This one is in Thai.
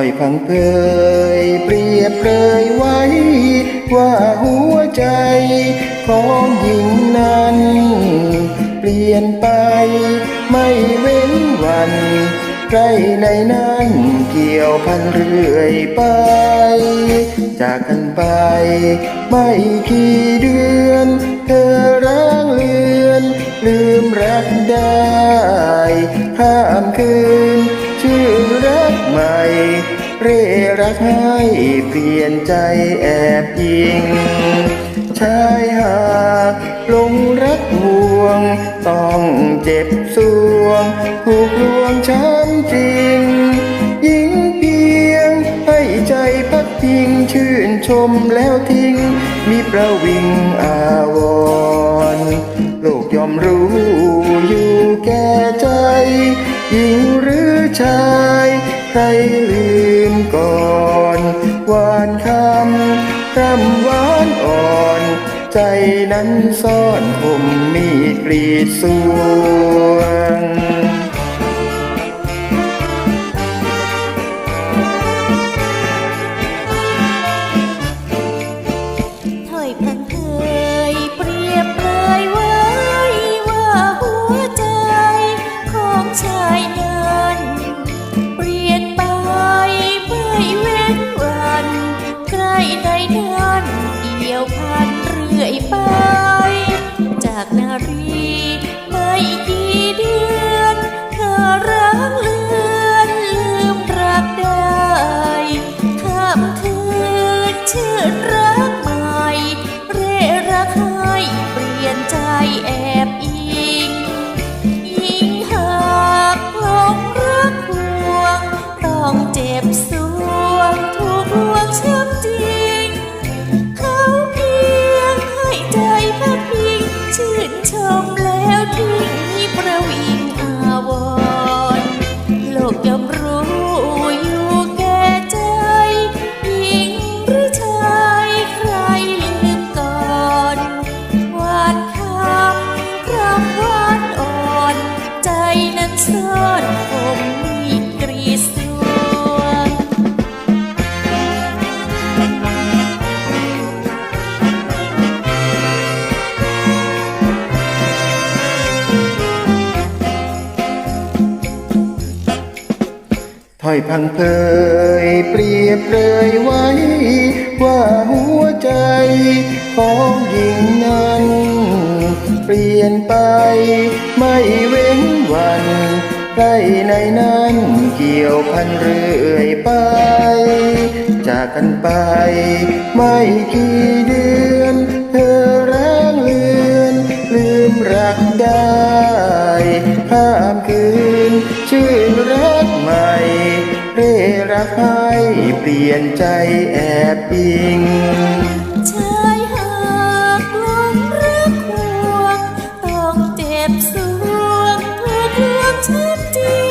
ถ้อยพังเพยเปรียบเปรยไว้ ว่าหัวใจของหญิงนั้น เปลี่ยนไปไม่เว้นวันใครในนั้นเกี่ยวพันเรื่อยไป จากกันไปไม่กี่เดือน เธอร้างเลือน ลืมรักได้ข้ามคืนชื่อรักใหม่ เร่รักให้เปลี่ยนใจแอบยิง ชายหากลงรักห่วง ต้องเจ็บสวงถูกลวงช้ำจริง ยิงเพียง ให้ใจพักพิงชื่นชมแล้วทิ้ง มีประวิงอาวรโลกยอมรู้อยู่แก่ใจหญิงหรือชาย ใครลืมก่อนหวานคำคำหวานอ่อน ใจนั้นซ่อนคมมีกรีดสวง ใครในน่านเดียวพันเรื่อยไป จากนารีไม่ ถ้อยพังเพยเปรียบเปรยไว้ ว่าหัวใจของหญิงนั้น เปลี่ยนไปไม่เว้นวันใครในนั้นเกี่ยวพันเรื่อยไป จากกันไปไม่กี่เดือน เธอร้างเลือนลืมรักได้ข้ามคืนชื่น กให้เปลี่ยนใจแอบอิงชายหาดลมรักห่วงต้องเจ็บสวงเพื่อเรื่องช้ำจริ